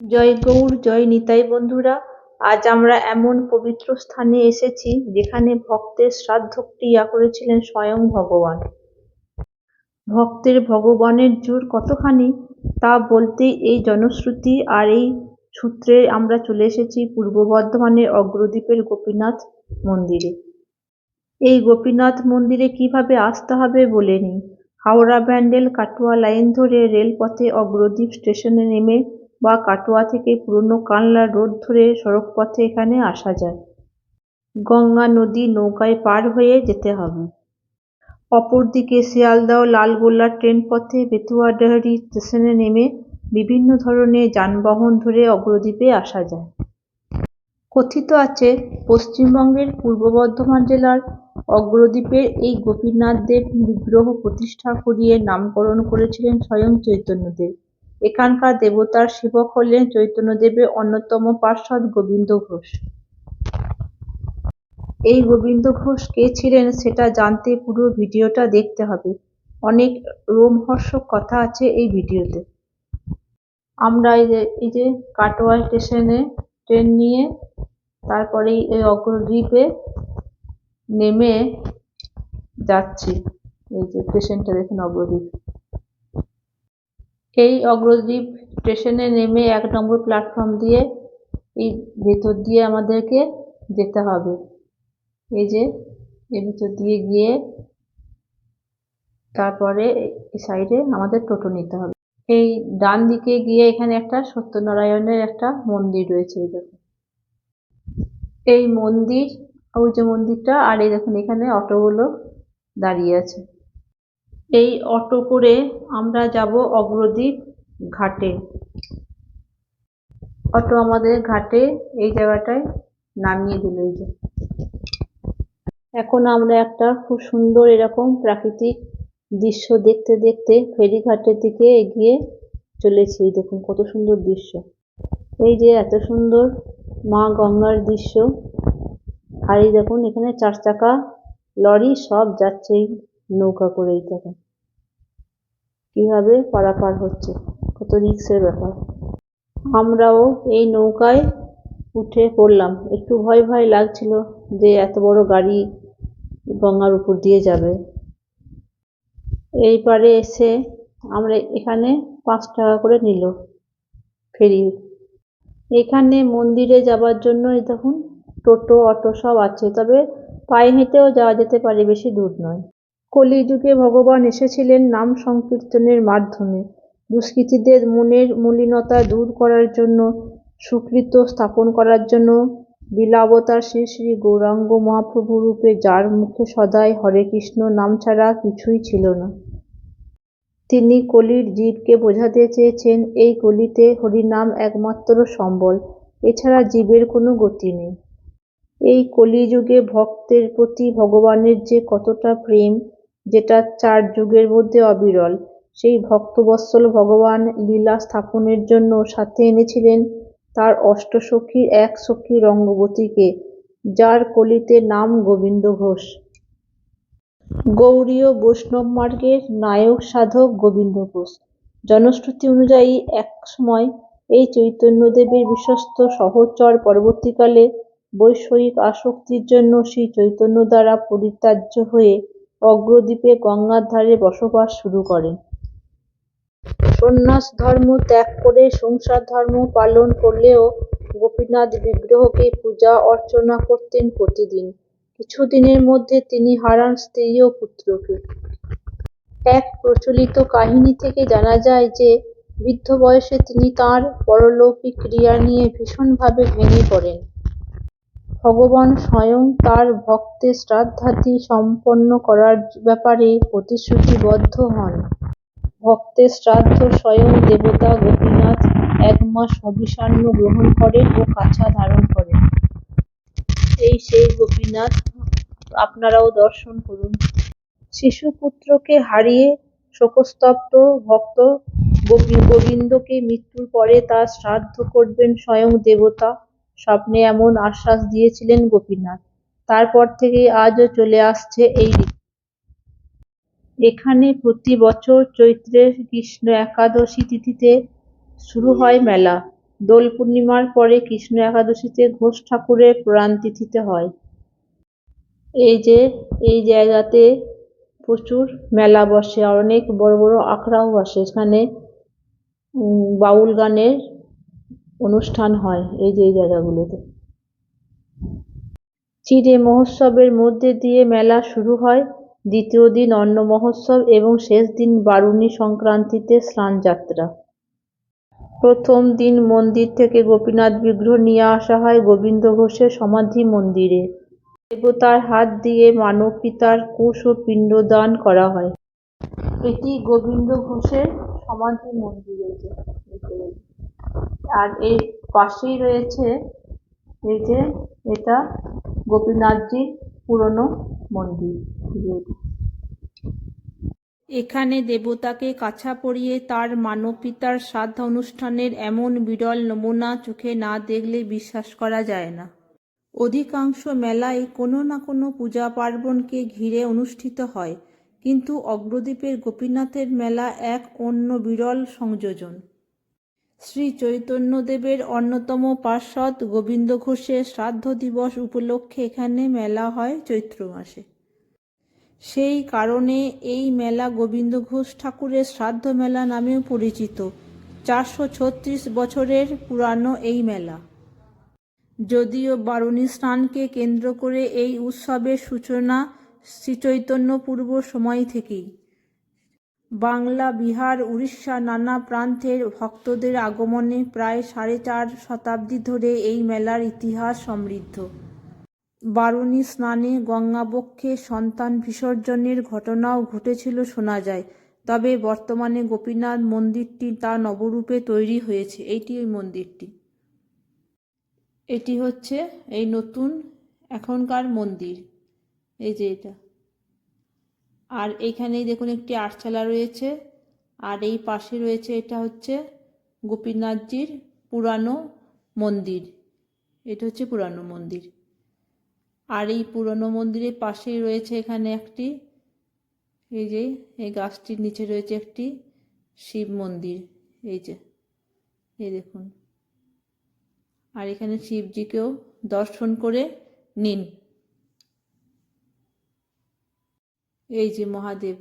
জয় গৌর, জয় নিতাই বন্ধুরা। আজ আমরা এমন পবিত্র স্থানে এসেছি যেখানে ভক্তের শ্রাদ্ধ ক্রিয়া করেছিলেন স্বয়ং ভগবান। ভক্তের ভগবানের জোর কতখানি তা বলতেই এই জনশ্রুতি আর এই সূত্রে আমরা চলে এসেছি পূর্ব বর্ধমানের অগ্রদ্বীপের গোপীনাথ মন্দিরে। এই গোপীনাথ মন্দিরে কীভাবে আসতে হবে বলে নিই হাওড়া ব্যান্ডেল কাটোয়া লাইন ধরে রেলপথে অগ্রদ্বীপ স্টেশনে নেমে বা কাটোয়া থেকে পুরনো কানলা রোড ধরে সড়কপথে এখানে আসা যায়। গঙ্গা নদী নৌকায় পার হয়ে যেতে হবে। অপরদিকে শিয়ালদহ লালগোলা ট্রেন পথে বেতুয়াডাহারি স্টেশনে নেমে বিভিন্ন ধরনের যানবাহন ধরে অগ্রদ্বীপে আসা যায়। কথিত আছে, পশ্চিমবঙ্গের পূর্ব বর্ধমান জেলার অগ্রদ্বীপের এই গোপীনাথ দেব বিগ্রহ প্রতিষ্ঠা করিয়ে নামকরণ করেছিলেন স্বয়ং চৈতন্যদেব। এখানকার দেবতার সেবক হলেন চৈতন্যদেবের অন্যতম পার্ষদ গোবিন্দ ঘোষ। এই গোবিন্দ ঘোষ কে ছিলেন সেটা জানতে পুরো ভিডিওটা দেখতে হবে। অনেক রোমহর্ষক কথা আছে এই ভিডিওতে। আমরা এই যে এই যে কাটোয়া স্টেশনে ট্রেন নিয়ে তারপরে এই অগ্রদ্বীপে নেমে যাচ্ছি। এই যে স্টেশনটা দেখুন অগ্রদ্বীপ। এই অগ্রদ্বীপ স্টেশনে নেমে এক নম্বর প্ল্যাটফর্ম দিয়ে এই ভেতর দিয়ে আমাদেরকে যেতে হবে। এই যে এর ভিতর দিয়ে গিয়ে তারপরে সাইডে আমাদের টোটো নিতে হবে। এই ডান দিকে গিয়ে এখানে একটা সত্যনারায়ণের একটা মন্দির রয়েছে, এই দেখুন। এই মন্দির, ওই যে মন্দিরটা, আর এই দেখুন এখানে অটোগুলো দাঁড়িয়ে আছে। এই অটো করে আমরা যাব অগ্রদ্বীপ ঘাটে। অটো আমাদের ঘাটে এই জায়গাটায় নামিয়ে দিল এই যে। এখন আমরা একটা খুব সুন্দর এরকম প্রাকৃতিক দৃশ্য দেখতে দেখতে ফেরিঘাটের দিকে এগিয়ে চলেছি। দেখুন কত সুন্দর দৃশ্য। এই যে এত সুন্দর মা গঙ্গার দৃশ্য। আর এই দেখুন এখানে চার চাকা লরি সব যাচ্ছে। নৌকা করেই দেখুন কীভাবে পারাপার হচ্ছে? কত রিক্সের ব্যাপার। আমরাও এই নৌকায় উঠে পড়লাম। একটু ভয় ভয় লাগছিল যে এত বড় গাড়ি গঙ্গার উপর দিয়ে যাবে। এই পারে এসে আমরা এখানে পাঁচ টাকা করে নিল ফেরি। এখানে মন্দিরে যাবার জন্য দেখুন, টোটো, অটো সব আছে। তবে পায়ে হেঁটেও যাওয়া যেতে পারে, বেশি দূর নয়। কলিযুগে ভগবান এসেছিলেন নাম সংকীর্তনের মাধ্যমে। দুষ্কৃতীদের মনের মলিনতা দূর করার জন্য, সুকৃত স্থাপন করার জন্য লীলাবতার শ্রী শ্রী গৌরাঙ্গ মহাপ্রভু রূপে যার মুখে সদাই হরে কৃষ্ণ নাম ছাড়া কিছুই ছিল না। তিনি কলির জীবকে বোঝাতে চেয়েছেন, এই কলিতে হরিনাম একমাত্র সম্বল, এছাড়া জীবের কোনো গতি নেই। এই কলিযুগে ভক্তের প্রতি ভগবানের যে কতটা প্রেম যেটা চার যুগের মধ্যে অবিরল। সেই ভক্তবৎসল ভগবান লীলা স্থাপনের জন্য সাথে এনেছিলেন তার অষ্টসখীর এক সখী রঙ্গবতীকে, যার কলিতে নাম গোবিন্দ ঘোষ। গৌড়ীয় বৈষ্ণব মার্গের নায়ক সাধক গোবিন্দ ঘোষ। জনশ্রুতি অনুযায়ী এক সময় এই চৈতন্যদেবের বিশ্বস্ত সহচর পরবর্তীকালে বৈষয়িক আসক্তির জন্য শ্রী চৈতন্য দ্বারা পরিত্যাজ্য হয়ে অগ্রদ্বীপে গঙ্গার ধারে বসবাস শুরু করেন সন্ন্যাস ধর্ম ত্যাগ করে সংসার ধর্ম পালন করলেও গোপীনাথ বিগ্রহকে পূজা অর্চনা করতেন প্রতিদিন। কিছুদিনের মধ্যে তিনি হারান স্ত্রী ও পুত্রকে। এক প্রচলিত কাহিনী থেকে জানা যায় যে, বৃদ্ধ বয়সে তিনি তাঁর পরলৌকিক ক্রিয়া নিয়ে ভীষণভাবে ভেঙে পড়েন। ভগবান স্বয়ং তার ভক্তের শ্রাদ্ধাদি সম্পন্ন করার ব্যাপারে প্রতিশ্রুতিবদ্ধ হন। ভক্তের শ্রাদ্ধ স্বয়ং দেবতা গোপীনাথ এক মাস অভিসান্ন গ্রহণ করেন ও কাছা ধারণ করেন। এই সেই গোপীনাথ, আপনারাও দর্শন করুন। শিশুপুত্রকে হারিয়ে শোকস্তব্ধ ভক্ত গোবিন্দকে মৃত্যুর পরে তার শ্রাদ্ধ করবেন স্বয়ং দেবতা। স্বপ্নে এমন আশ্বাস দিয়েছিলেন গোপীনাথ। তারপর থেকে আজও চলে আসছে এই রীতি এখানে প্রতি বছর চৈত্রের কৃষ্ণ একাদশী তিথিতে শুরু হয় মেলা। দোল পূর্ণিমার পরে কৃষ্ণ একাদশীতে ঘোষ ঠাকুরের প্রাণ তিথিতে হয়। এই যে এই জায়গাতে প্রচুর মেলা বসে অনেক বড় বড় আখড়াও বসে। এখানে উম, বাউল গানের অনুষ্ঠান হয় এই যে এই জায়গাগুলোতে। চিড়ে মহোৎসবের মধ্যে দিয়ে মেলা শুরু হয় দ্বিতীয় দিন অন্ন মহোৎসব এবং শেষ দিন বারুণী সংক্রান্তিতে স্নানযাত্রা প্রথম দিন মন্দির থেকে গোপীনাথ বিগ্রহ নিয়ে আসা হয় গোবিন্দ ঘোষের সমাধি মন্দিরে। দেবতার হাত দিয়ে মানব পিতার কুশ ও পিণ্ডদান করা হয়। এটি গোবিন্দ ঘোষের সমাধি মন্দির। আর এর পাশেই রয়েছে এই যে এটা গোপীনাথজির পুরনো মন্দির। এখানে দেবতাকে কাছা পরিয়ে তার মানবপিতার শ্রাদ্ধ অনুষ্ঠানের এমন বিরল নমুনা চোখে না দেখলে বিশ্বাস করা যায় না অধিকাংশ মেলায় কোনো না কোনো পূজা পার্বণকে ঘিরে অনুষ্ঠিত হয়, কিন্তু অগ্রদ্বীপের গোপীনাথের মেলা এক অন্য বিরল সংযোজন শ্রী চৈতন্যদেবের অন্যতম পার্শ্বদ গোবিন্দ ঘোষের শ্রাদ্ধ দিবস উপলক্ষে এখানে মেলা হয় চৈত্র মাসে। সেই কারণে এই মেলা গোবিন্দ ঘোষ ঠাকুরের শ্রাদ্ধ মেলা নামেও পরিচিত। চারশো ছত্রিশ বছরের পুরানো এই মেলা। যদিও বারুণী স্নানকে কেন্দ্র করে এই উৎসবের সূচনা শ্রীচৈতন্য পূর্ব সময় থেকেই। বাংলা, বিহার, উড়িষ্যা নানা প্রান্তের ভক্তদের আগমনে প্রায় সাড়ে চার শতাব্দী ধরে এই মেলার ইতিহাস সমৃদ্ধ। বারুণী স্নানে গঙ্গাবক্ষে সন্তান বিসর্জনের ঘটনাও ঘটেছিল শোনা যায়, তবে বর্তমানে গোপীনাথ মন্দিরটি তা নবরূপে তৈরি হয়েছে। এইটি ওই মন্দিরটি। এটি হচ্ছে এই নতুন এখনকার মন্দির। এই যে এটা। আর এইখানেই দেখুন একটি আটচালা রয়েছে। আর এই পাশে রয়েছে এটা হচ্ছে গোপীনাথজির পুরানো মন্দির। এটা হচ্ছে পুরানো মন্দির। আর এই পুরনো মন্দিরের পাশেই রয়েছে এখানে একটি, এই যে, এই গাছটির নিচে রয়েছে একটি শিব মন্দির। এই যে, এই দেখুন। আর এখানে শিবজিকেও দর্শন করে নিন। এই যে মহাদেব